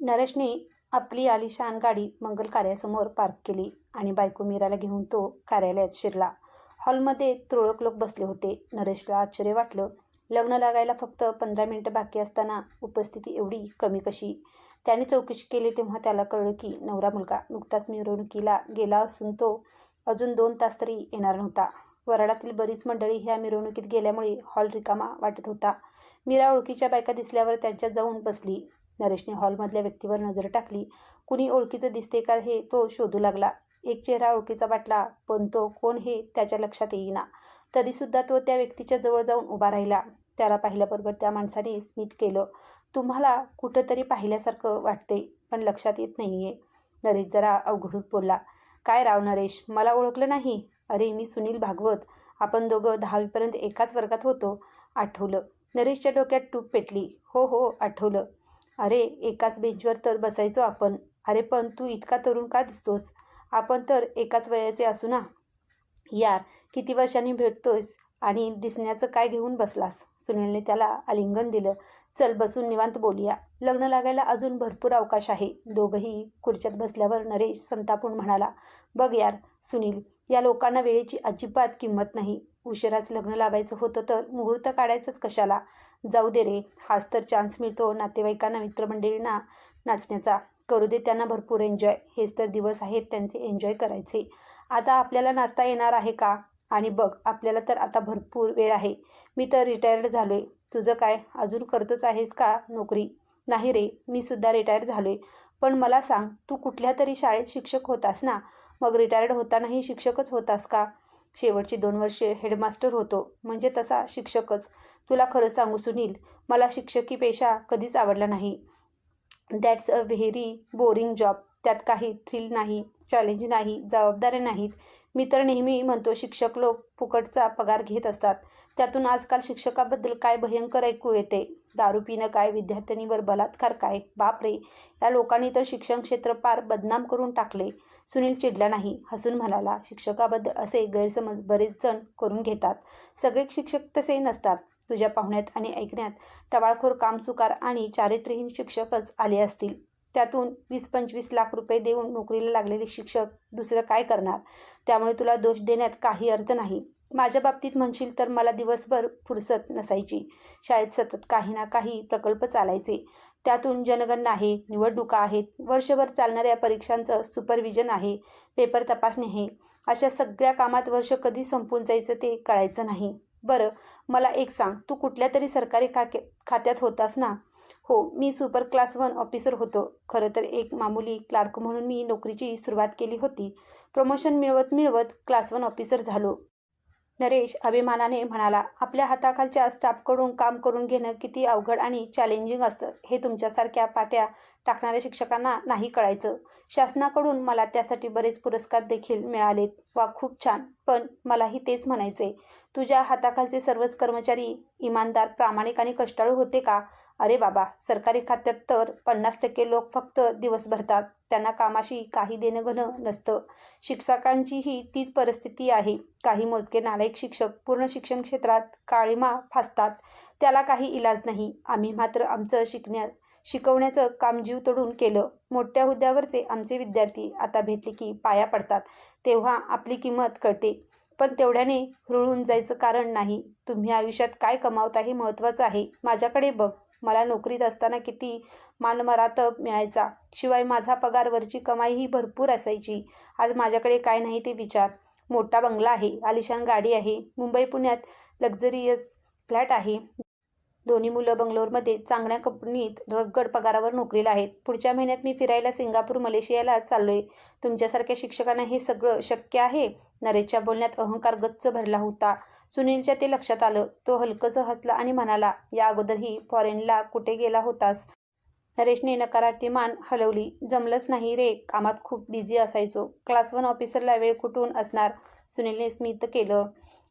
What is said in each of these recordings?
नरेशने आपली आलिशान गाडी मंगल कार्यासमोर पार्क केली आणि बायको मीराला घेऊन तो कार्यालयात शिरला. हॉलमध्ये तुरळक लोक बसले होते. नरेशला आश्चर्य वाटलं. लग्न लागायला फक्त पंधरा मिनिटं बाकी असताना उपस्थिती एवढी कमी कशी? त्याने चौकशी केली तेव्हा त्याला कळलं की नवरा मुलगा नुकताच मिरवणुकीला गेला असून तो अजून दोन तास तरी येणार नव्हता. वराडातील बरीच मंडळी ह्या मिरवणुकीत गेल्यामुळे हॉल रिकामा वाटत होता. मीरा ओळखीच्या बायका दिसल्यावर त्यांच्यात जाऊन बसली. नरेशने हॉलमधल्या व्यक्तीवर नजर टाकली. कुणी ओळखीचं दिसते का हे तो शोधू लागला. एक चेहरा ओळखीचा वाटला पण तो कोण हे त्याच्या लक्षात येईना. तरीसुद्धा तो त्या व्यक्तीच्या जवळ जाऊन उभा राहिला. त्याला पाहिल्याबरोबर त्या माणसाने स्मित केलं. तुम्हाला कुठंतरी पाहिल्यासारखं वाटते पण लक्षात येत नाही आहे नरेश जरा अवघडून बोलला काय राव नरेश मला ओळखलं नाही? अरे मी सुनील भागवत. आपण दोघं दहावीपर्यंत एकाच वर्गात होतो. आठवलं. नरेशच्या डोक्यात टूप पेटली. हो हो आठवलं. अरे एकाच बेंचवर तर बसायचो आपण. अरे पण तू इतका तरुण का दिसतोस? आपण तर एकाच वयाचे असू ना? यार किती वर्षांनी भेटतोयस आणि दिसण्याचं काय घेऊन बसलास? सुनीलने त्याला आलिंगन दिलं. चल बसून निवांत बोलूया. लग्न लागायला अजून भरपूर अवकाश आहे. दोघंही खुर्च्यात बसल्यावर नरेश संतापून म्हणाला बघ यार सुनील या लोकांना वेळेची अजिबात किंमत नाही. उशिराच लग्न लावायचं होतं तर मुहूर्त काढायचंच कशाला? जाऊ दे रे हाच तर चान्स मिळतो नातेवाईकांना मित्रमंडळींना नाचण्याचा. करू दे त्यांना भरपूर एन्जॉय हेच तर दिवस आहेत त्यांचे एन्जॉय करायचे. आता आपल्याला नाचता येणार आहे का? आणि बघ आपल्याला तर आता भरपूर वेळ आहे. मी तर रिटायर्ड झालो आहे तुझं काय? अजून करतोच आहेस का नोकरी? नाही रे मी सुद्धा रिटायर झालो आहे पण मला सांग तू कुठल्या तरी शाळेत शिक्षक होतास ना? मग रिटायर्ड होतानाही शिक्षकच होतास का? शेवटची दोन वर्षे हेडमास्टर होतो. म्हणजे तसा शिक्षकच. तुला खरं सांगू सुनील मला शिक्षकी पेशा कधीच आवडला नाही. That's a very boring job त्यात काही थ्रिल नाही चॅलेंज नाही जबाबदाऱ्या नाहीत. मी तर नेहमी म्हणतो शिक्षक लोक फुकटचा पगार घेत असतात. त्यातून आजकाल शिक्षकाबद्दल काय भयंकर ऐकू येते? दारू पिणं काय? विद्यार्थिनीवर बलात्कार काय? बापरे! या लोकांनी तर शिक्षण क्षेत्र पार बदनाम करून टाकले. सुनील चिडला नाही. हसून म्हणाला शिक्षकाबद्दल असे गैरसमज बरेच जण करून घेतात. सगळे शिक्षक तसे नसतात. तुझ्या पाहुण्यात आणि ऐकण्यात टवाळखोर कामचुकार आणि चारित्र्यहीन शिक्षकच आले असतील. त्यातून वीस पंचवीस लाख रुपये देऊन नोकरीला लागलेले शिक्षक दुसरं काय करणार? त्यामुळे तुला दोष देण्यात काही अर्थ नाही. माझ्या बाबतीत म्हणशील तर मला दिवसभर फुरसत नसायची. शाळेत सतत काही ना काही प्रकल्प चालायचे. त्यातून जनगणना आहे निवडणुका आहेत वर्षभर चालणाऱ्या परीक्षांचं सुपरविजन आहे पेपर तपासणी आहे. अशा सगळ्या कामात वर्ष कधी संपून जायचं ते कळायचं नाही. बरं मला एक सांग तू कुठल्या तरी सरकारी खाके खात्यात होतास ना? हो मी सुपर क्लास वन ऑफिसर होतो. खरं तर एक मामुली क्लार्क म्हणून मी नोकरीची सुरुवात केली होती. प्रमोशन मिळवत मिळवत क्लास वन ऑफिसर झालो. नरेश अभिमानाने म्हणाला आपल्या हाताखालच्या स्टाफकडून काम करून घेणं किती अवघड आणि चॅलेंजिंग असतं. हे तुमच्यासारख्या पाट्या टाकणाऱ्या शिक्षकांना नाही कळायचं. शासनाकडून मला त्यासाठी बरेच पुरस्कार देखील मिळालेत. वा खूप छान. पण मलाही तेच म्हणायचे तुझ्या हाताखालचे सर्वच कर्मचारी इमानदार प्रामाणिक आणि कष्टाळू होते का? अरे बाबा सरकारी खात्यात तर पन्नास टक्के लोक फक्त दिवस भरतात. त्यांना कामाशी काही देणं घेणं नसतं. शिक्षकांचीही तीच परिस्थिती आहे. काही मोजके नालायक शिक्षक पूर्ण शिक्षण क्षेत्रात काळीमा फासतात. त्याला काही इलाज नाही. आम्ही मात्र आमचं शिकण्या शिकवण्याचं काम जीव तोडून केलं. मोठ्या हुद्द्यावरचे आमचे विद्यार्थी आता भेटले की पाया पडतात. तेव्हा आपली किंमत कळते. पण तेवढ्याने रुळून जायचं कारण नाही. तुम्ही आयुष्यात काय कमावता हे महत्त्वाचं आहे. माझ्याकडे बघ. मला नोकरीत असताना किती मानमरातब मिळायचा. शिवाय माझा पगारवरची कमाईही भरपूर असायची. आज माझ्याकडे काय नाही ते विचार. मोठा बंगला आहे. आलिशान गाडी आहे. मुंबई पुण्यात लक्झरियस फ्लॅट आहे. दोन्ही मुलं बंगलोरमध्ये चांगल्या कंपनीत रगड पगारावर नोकरीला आहेत. पुढच्या महिन्यात मी फिरायला सिंगापूर मलेशियाला चाललो आहे तुमच्यासारख्या शिक्षकांना हे सगळं शक्य आहे? नरेशच्या बोलण्यात अहंकार गच्च भरला होता. सुनीलच्या ते लक्षात आलं. तो हलकंच हसला आणि म्हणाला या अगोदरही फॉरेनला कुठे गेला होतास? नरेशने नकारार्थी मान हलवली. जमलंच नाही रे. कामात खूप बिझी असायचो. क्लास वन ऑफिसरला वेळ कुठून असणार? सुनीलने स्मित केलं.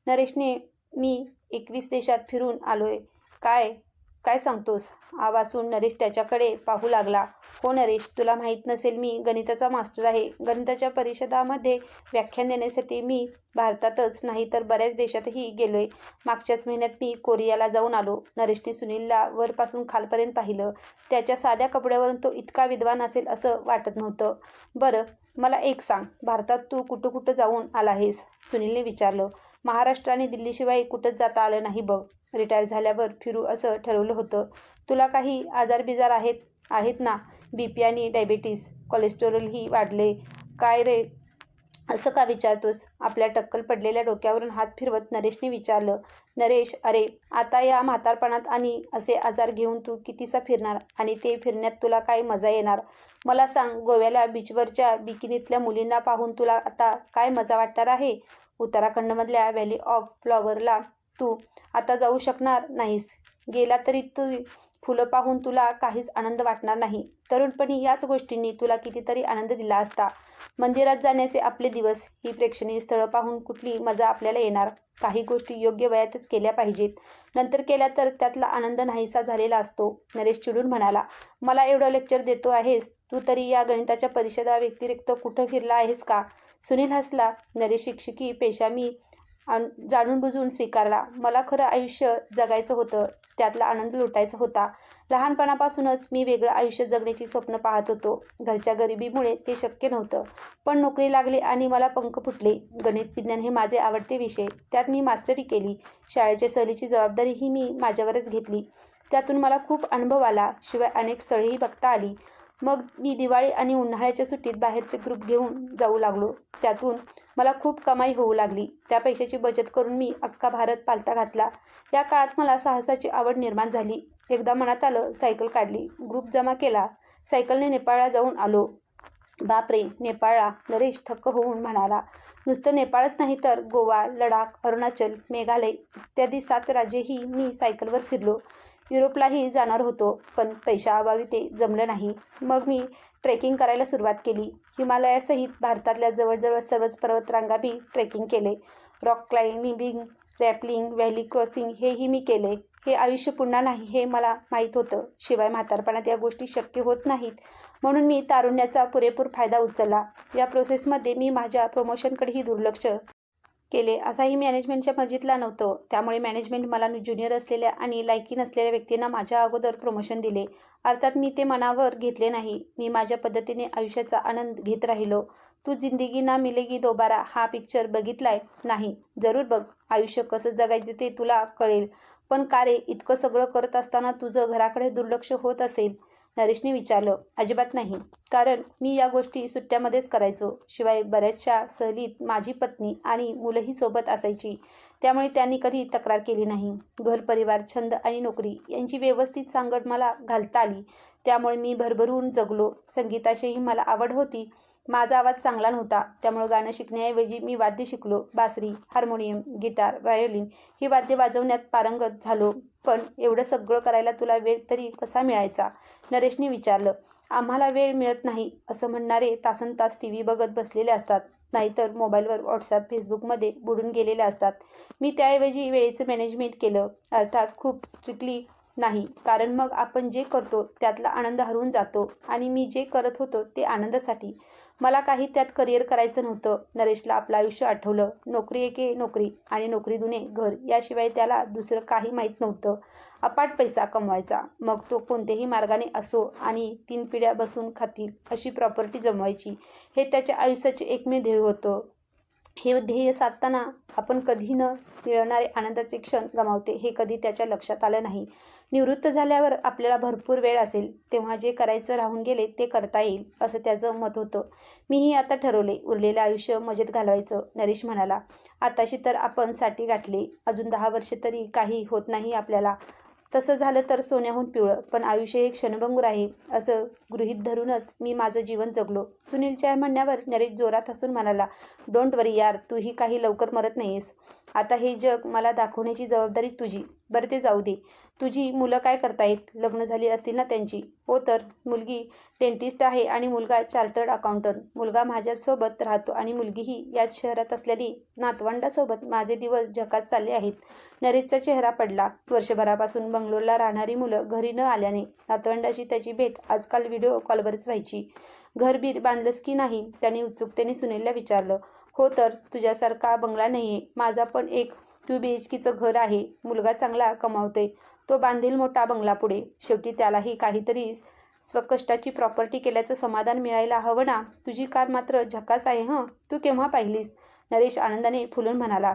नरेशने मी एकवीस देशात फिरून आलोय. काय? काय सांगतोस? आवासून नरेश त्याच्याकडे पाहू लागला. हो नरेश तुला माहीत नसेल मी गणिताचा मास्टर आहे. गणिताच्या परिषदामध्ये व्याख्यान देण्यासाठी मी भारतातच नाही तर बऱ्याच देशातही गेलोय. मागच्याच महिन्यात मी कोरियाला जाऊन आलो. नरेशने सुनीलला वरपासून खालपर्यंत पाहिलं. त्याच्या साध्या कपड्यावरून तो इतका विद्वान असेल असं वाटत नव्हतं. बरं मला एक सांग. भारतात तू कुठं कुठं जाऊन आला आहेस? सुनीलने विचारलं. महाराष्ट्र आणि दिल्लीशिवाय कुठंच जाता आलं नाही बघ. रिटायर झाल्यावर फिरू असं ठरवलं होतं. तुला काही आजार बिजार आहेत? आहेत ना. बी पी आणि डायबिटीस कोलेस्टेरॉलही वाढले. काय रे? असं का विचारतोस? आपल्या टक्कल पडलेल्या डोक्यावरून हात फिरवत नरेशने विचारलं. नरेश अरे आता या म्हातारपणात आणि असे आजार घेऊन तू कितीसा फिरणार? आणि ते फिरण्यात तुला काय मजा येणार? मला सांग गोव्याला बीचवरच्या बिकिनीतल्या मुलींना पाहून तुला आता काय मजा वाटणार आहे? उत्तराखंडमधल्या व्हॅली ऑफ फ्लॉवरला तू आता जाऊ शकणार नाहीस. गेला तरी तू फुलं पाहून तुला काहीच आनंद वाटणार नाही. तरुणपणी याच गोष्टींनी तुला कितीतरी आनंद दिला असता. मंदिरात जाण्याचे आपले दिवस ही प्रेक्षणीय स्थळं पाहून कुठली मजा आपल्याला येणार? काही गोष्टी योग्य वयातच केल्या पाहिजेत. नंतर केल्या तर त्यातला आनंद नाहीसा झालेला असतो नरेश चिडून म्हणाला. मला एवढं लेक्चर देतो आहेस? तू तरी या गणिताच्या परिषदा व्यतिरिक्त कुठं फिरला आहेस का? सुनील हसला. नरेश शिक्षकी पेशा मी जाणून बुजून स्वीकारला. मला खरं आयुष्य जगायचं होतं त्यातला आनंद लुटायचा होता. लहानपणापासूनच मी वेगळं आयुष्य जगण्याची स्वप्न पाहत होतो. घरच्या गरिबीमुळे ते शक्य नव्हतं. पण नोकरी लागली आणि मला पंख फुटले. गणित विज्ञान हे माझे आवडते विषय. त्यात मी मास्टरी केली. शाळेच्या सहलीची जबाबदारीही मी माझ्यावरच घेतली. त्यातून मला खूप अनुभव आला. शिवाय अनेक स्थळेही बघता आली. मग मी दिवाळी आणि उन्हाळ्याच्या सुट्टीत बाहेरचे ग्रुप घेऊन जाऊ लागलो. त्यातून मला खूप कमाई होऊ लागली. त्या पैशाची बचत करून मी अख्खा भारत पालथा घातला. या काळात मला साहसाची आवड निर्माण झाली. एकदा मनात आलं सायकल काढली. ग्रुप जमा केला. सायकलने नेपाळला जाऊन आलो. बापरे नेपाळला. नरेश थक्क होऊन म्हणाला नुसतं नेपाळच नाही तर गोवा लडाख अरुणाचल मेघालय इत्यादी सात राज्येही मी सायकलवर फिरलो. युरोपलाही जाणार होतो पण पैशाअभावी ते जमलं नाही. मग मी ट्रेकिंग करायला सुरुवात केली. हिमालयासहित भारतातल्या जवळजवळ सर्वच पर्वतरांगाबी ट्रेकिंग केले. Rock climbing rappelling valley crossing हेही मी केले. हे आयुष्य पुन्हा नाही हे मला माहीत होतं. शिवाय म्हातारपणात या गोष्टी शक्य होत नाहीत. म्हणून मी तारुण्याचा पुरेपूर फायदा उचलला. या प्रोसेसमध्ये मी माझ्या प्रमोशनकडेही दुर्लक्ष केले. असाही मॅनेजमेंटच्या मर्जीतला नव्हतं. त्यामुळे मॅनेजमेंट मला ज्युनियर असलेल्या आणि लायकी नसलेल्या व्यक्तींना माझ्या अगोदर प्रमोशन दिले. अर्थात मी ते मनावर घेतले नाही. मी माझ्या पद्धतीने आयुष्याचा आनंद घेत राहिलो. तू जिंदगी ना मिलेगी दोबारा हा पिक्चर बघितलाय? नाही. जरूर बघ. आयुष्य कसं जगायचं ते तुला कळेल. पण का रे इतकं सगळं करत असताना तुझं घराकडे दुर्लक्ष होत असेल? नरेशने विचारलं अजिबात नाही. कारण मी या गोष्टी सुट्ट्यामध्येच करायचो. शिवाय बऱ्याचशा सहलीत माझी पत्नी आणि मुलंही सोबत असायची. त्यामुळे त्यांनी कधी तक्रार केली नाही. घर परिवार छंद आणि नोकरी यांची व्यवस्थित सांगड मला घालता आली. त्यामुळे मी भरभरून जगलो. संगीताशीही मला आवड होती. माझा आवाज चांगला नव्हता. त्यामुळे गाणं शिकण्याऐवजी मी वाद्य शिकलो. बासरी हार्मोनियम गिटार व्हायोलिन ही वाद्य वाजवण्यात पारंगत झालो. पण एवढं सगळं करायला तुला वेळ तरी कसा मिळायचा? नरेशने विचारलं. आम्हाला वेळ मिळत नाही असं म्हणणारे तासन तास टी व्ही बघत बसलेले असतात. नाहीतर मोबाईलवर व्हॉट्सअप फेसबुकमध्ये बुडून गेलेले असतात. मी त्याऐवजी वेळेचं मॅनेजमेंट केलं. अर्थात खूप स्ट्रिक्टली नाही. कारण मग आपण जे करतो त्यातला आनंद हरवून जातो आणि मी जे करत होतो ते आनंदासाठी. मला काही त्यात करिअर करायचं नव्हतं. नरेशला आपलं आयुष्य आठवलं. नोकरी एके नोकरी आणि नोकरी दुने घर याशिवाय त्याला दुसरं काही माहीत नव्हतं. अपाट पैसा कमवायचा. मग तो कोणत्याही मार्गाने असो आणि तीन पिढ्या बसून खातील अशी प्रॉपर्टी जमवायची. हे त्याच्या आयुष्याचे एकमेव ध्येय होतं. हे ध्येय साधताना आपण कधी न मिळणारे आनंदाचे क्षण गमावते. हे कधी त्याच्या लक्षात आलं नाही. निवृत्त झाल्यावर आपल्याला भरपूर वेळ असेल. तेव्हा जे करायचं राहून गेले ते करता येईल असं त्याचं मत होतं. मीही आता ठरवले. उरलेलं आयुष्य मजेत घालवायचं नरेश म्हणाला. आताशी तर आपण साठी गाठले. अजून दहा वर्षे तरी काही होत नाही आपल्याला. तसं झालं तर सोन्याहून पिवळं पण आयुष्य एक क्षणभंगूर आहे असं गृहीत धरूनच मी माझं जीवन जगलो. सुनीलच्या म्हणण्यावर नरेश जोरात हसून म्हणाला डोंट वरी यार तूही काही लवकर मरत नाहीस आता हे जग मला दाखवण्याची जबाबदारी तुझी. बरं ते जाऊ दे. तुझी मुलं काय करतायत? लग्न झाली असतील ना त्यांची? हो तर. मुलगी डेंटिस्ट आहे आणि मुलगा चार्टर्ड अकाउंटंट. मुलगा माझ्यासोबत राहतो आणि मुलगीही याच शहरात असलेली नातवंडासोबत माझे दिवस झकात चालले आहेत. नरेशचा चेहरा पडला. वर्षभरापासून बंगलोरला राहणारी मुलं घरी न आल्याने नातवंडाशी त्याची भेट आजकाल व्हिडिओ कॉलवरच व्हायची. घरबीर बांधलंस की नाही? त्याने उत्सुकतेने सुनीलला विचारलं. हो तर. तुझ्यासारखा बंगला नाही आहे माझा पण एक टू बी एच केचं घर आहे मुलगा चांगला कमावतोय तो बांधील मोठा बंगला पुढे. शेवटी त्यालाही काहीतरी स्वकष्टाची प्रॉपर्टी केल्याचं समाधान मिळायला हवं ना? तुझी कार मात्र झकास आहे हं? तू केव्हा पाहिलीस? नरेश आनंदाने फुलून म्हणाला.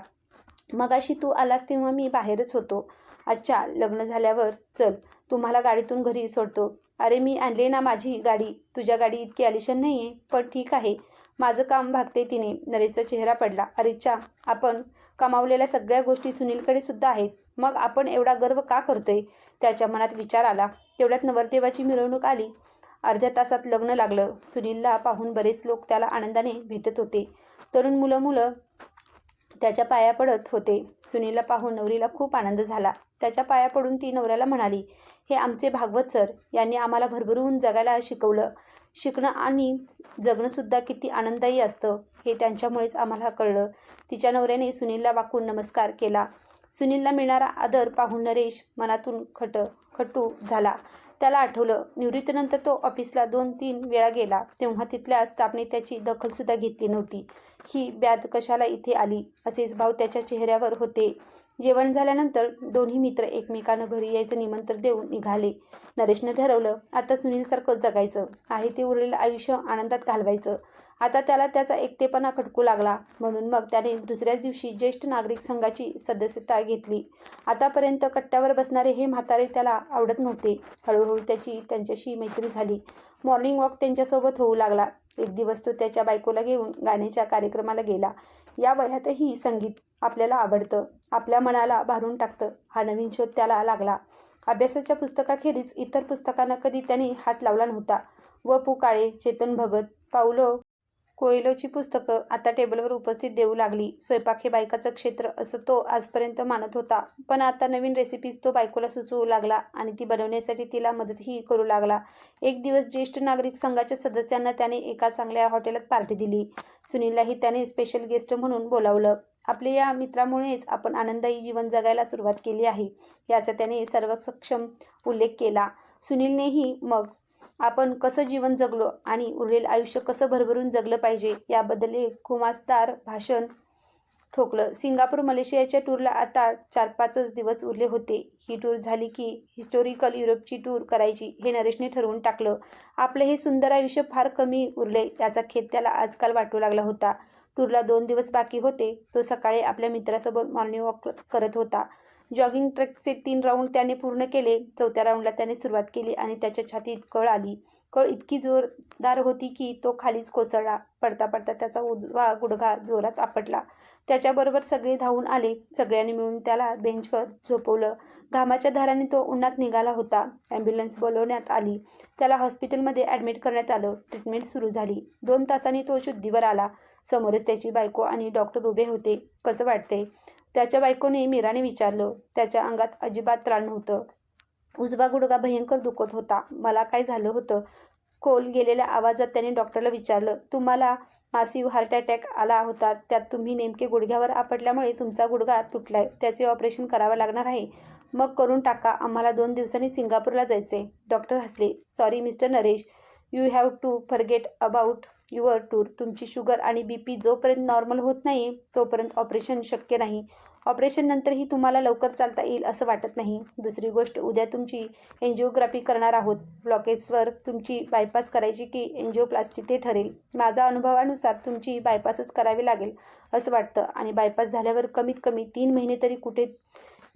मगाशी तू आलास तेव्हा मी बाहेरच होतो. अच्छा लग्न झाल्यावर चल तुम्हाला गाडीतून घरी सोडतो. अरे मी आणले ना माझी गाडी. तुझ्या गाडी इतकी आलिशन नाही आहे पण ठीक आहे. माझं काम भागते तिने. नरेशचा चेहरा पडला. अरेच्छा आपण कमावलेल्या सगळ्या गोष्टी सुनीलकडे सुद्धा आहेत. मग आपण एवढा गर्व का करतोय? त्याच्या मनात विचार आला. तेवढ्यात नवरदेवाची मिरवणूक आली. अर्ध्या तासात लग्न लागलं. सुनीलला पाहून बरेच लोक त्याला आनंदाने भेटत होते. तरुण मुलं मुलं त्याच्या पाया पडत होते. सुनीलला पाहून नवरीला खूप आनंद झाला. त्याच्या पाया पडून ती नवऱ्याला म्हणाली हे आमचे भागवत सर यांनी आम्हाला भरभरून जगायला शिकवलं. शिकणं आणि जगणंसुद्धा किती आनंददायी असतं हे त्यांच्यामुळेच आम्हाला कळलं. तिच्या नवऱ्याने सुनीलला वाकून नमस्कार केला. सुनीलला मिळणारा आदर पाहून नरेश मनातून खट खटू झाला. त्याला आठवलं निवृत्तीनंतर तो ऑफिसला दोन तीन वेळा गेला. तेव्हा तिथल्या स्टाफने त्याची दखलसुद्धा घेतली नव्हती. ही ब्याद कशाला इथे आली? असेच भाव त्याच्या चेहऱ्यावर होते. जेवण झाल्यानंतर दोन्ही मित्र एकमेकांना घरी यायचं निमंत्रण देऊन निघाले. नरेशनं ठरवलं आता सुनीलसारखं जगायचं. आहे ते उरलेलं आयुष्य आनंदात घालवायचं. आता त्याला त्याचा एकटेपणा खटकू लागला. म्हणून मग त्याने दुसऱ्याच दिवशी ज्येष्ठ नागरिक संघाची सदस्यता घेतली. आतापर्यंत कट्ट्यावर बसणारे हे म्हातारे त्याला आवडत नव्हते. हळूहळू त्याची त्यांच्याशी मैत्री झाली. मॉर्निंग वॉक त्यांच्यासोबत होऊ लागला. एक दिवस तो त्याच्या बायकोला घेऊन गाण्याच्या कार्यक्रमाला गेला. या वयातही संगीत आपल्याला आवडतं. आपल्या मनाला भारून टाकतं. हा नवीन शोध त्याला लागला. अभ्यासाच्या पुस्तकाखेरीज इतर पुस्तकांना कधी त्याने हात लावला नव्हता. व पु काळे चेतन भगत पावलो कोयलोची पुस्तकं आता टेबलवर उपस्थित देऊ लागली. स्वयंपाक हे बायकाचं क्षेत्र असं तो आजपर्यंत मानत होता. पण आता नवीन रेसिपीज तो बायकोला सुचवू लागला आणि ती बनवण्यासाठी तिला मदतही करू लागला. एक दिवस ज्येष्ठ नागरिक संघाच्या सदस्यांना त्याने एका चांगल्या हॉटेलात पार्टी दिली. सुनीललाही त्याने स्पेशल गेस्ट म्हणून बोलावलं. आपल्या या मित्रामुळेच आपण आनंदायी जीवन जगायला सुरुवात केली आहे याचा त्याने सर्व सक्षम उल्लेख केला. सुनीलनेही मग आपण कसं जीवन जगलो आणि उरलेलं आयुष्य कसं भरभरून जगलं पाहिजे याबद्दल एक खुमासदार भाषण ठोकलं. सिंगापूर मलेशियाच्या टूरला आता चार पाचच दिवस उरले होते. ही टूर झाली की हिस्टोरिकल युरोपची टूर करायची हे नरेशने ठरवून टाकलं. आपलं हे सुंदर आयुष्य फार कमी उरले त्याचा खेद त्याला आजकाल वाटू लागला होता. टूरला दोन दिवस बाकी होते. तो सकाळी आपल्या मित्रासोबत मॉर्निंग वॉक करत होता. जॉगिंग ट्रॅकचे तीन राऊंड त्याने पूर्ण केले. चौथ्या राऊंडला त्याने सुरुवात केली आणि त्याच्या छातीत कळ आली. कळ इतकी जोरदार होती की तो खालीच कोसळला. पडता पडता त्याचा उजवा गुडघा जोरात आपटला. त्याच्याबरोबर सगळे धावून आले. सगळ्यांनी मिळून त्याला बेंचवर झोपवलं. घामाच्या धाराने तो उन्हात निघाला होता. ॲम्ब्युलन्स बोलवण्यात आली. त्याला हॉस्पिटलमध्ये ॲडमिट करण्यात आलं. ट्रीटमेंट सुरू झाली. दोन तासांनी तो शुद्धीवर आला. समोरच त्याची बायको आणि डॉक्टर उभे होते. कसं वाटते त्याच्या बायकोने मीराने विचारलं त्याच्या अंगात अजिबात त्राण नव्हतं. उजवा गुडगा भयंकर दुखत होता. मला काय झालं होतं? खोल गेलेल्या आवाजात त्याने डॉक्टरला विचारलं तुम्हाला मासिव हार्ट अटॅक आला होता. त्यात तुम्ही नेमके गुडघ्यावर आपटल्यामुळे तुमचा गुडघा तुटलाय. त्याचे ऑपरेशन करावं लागणार आहे. मग करून टाका. आम्हाला दोन दिवसांनी सिंगापूरला जायचे डॉक्टर हसले sorry mister Naresh you have to forget about your tour तुमची शुगर आणि बी पी जोपर्यंत नॉर्मल होत नाही तोपर्यंत ऑपरेशन शक्य नाही. ऑपरेशननंतरही तुम्हाला लवकर चालता येईल असं वाटत नाही. दुसरी गोष्ट उद्या तुमची एन्जिओग्राफी करणार आहोत. ब्लॉकेजवर तुमची बायपास करायची की एन्जिओप्लास्टी ते ठरेल. माझ्या अनुभवानुसार तुमची बायपासच करावी लागेल असं वाटतं आणि बायपास झाल्यावर कमीत कमी तीन महिने तरी कुठे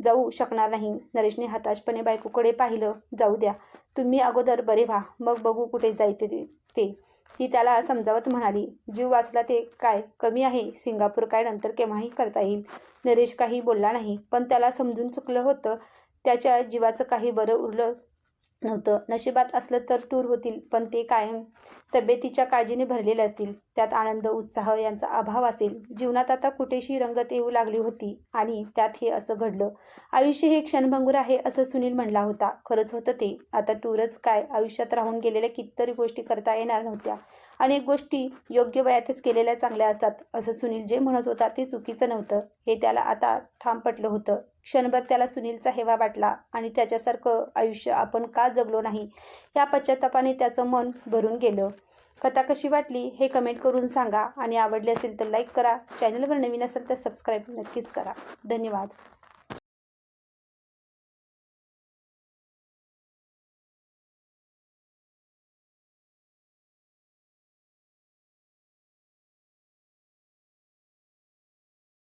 जाऊ शकणार नाही. नरेशने हताशपणे बायकोकडे पाहिलं. जाऊ द्या. तुम्ही अगोदर बरे व्हा. मग बघू कुठे जायचे ते ते. ती त्याला समजावत म्हणाली जीव वाचला ते काय कमी आहे? सिंगापूर काय नंतर केव्हाही करता येईल? नरेश काही बोलला नाही पण त्याला समजून चुकलं होतं. त्याच्या जीवाचं काही बरं उरलं नव्हतं. नशिबात असलं तर टूर होतील पण ते कायम तब्येतीच्या काळजीने भरलेले असतील. त्यात आनंद उत्साह यांचा अभाव असेल. जीवनात आता कुठेशी रंगत येऊ लागली होती आणि त्यात हे असं घडलं. आयुष्य हे क्षणभंगूर आहे असं सुनील म्हणला होता. खरंच होतं ते. आता टूरच काय? आयुष्यात राहून गेलेल्या कितीतरी गोष्टी करता येणार नव्हत्या. अनेक गोष्टी योग्य वयातच केलेल्या चांगल्या असतात. असं सुनील जे म्हणत होता ते चुकीचं नव्हतं. हे त्याला आता ठाम पटलं होतं. क्षणभर त्याला सुनीलचा हेवा वाटला आणि त्याच्यासारखं आयुष्य आपण का जगलो नाही? या पश्चातापाने त्याचं मन भरून गेलं. कथा कशी वाटली हे कमेंट करून सांगा आणि आवडली असेल तर लाईक करा. चॅनलवर नवीन असेल तर सबस्क्राईब नक्कीच करा. धन्यवाद.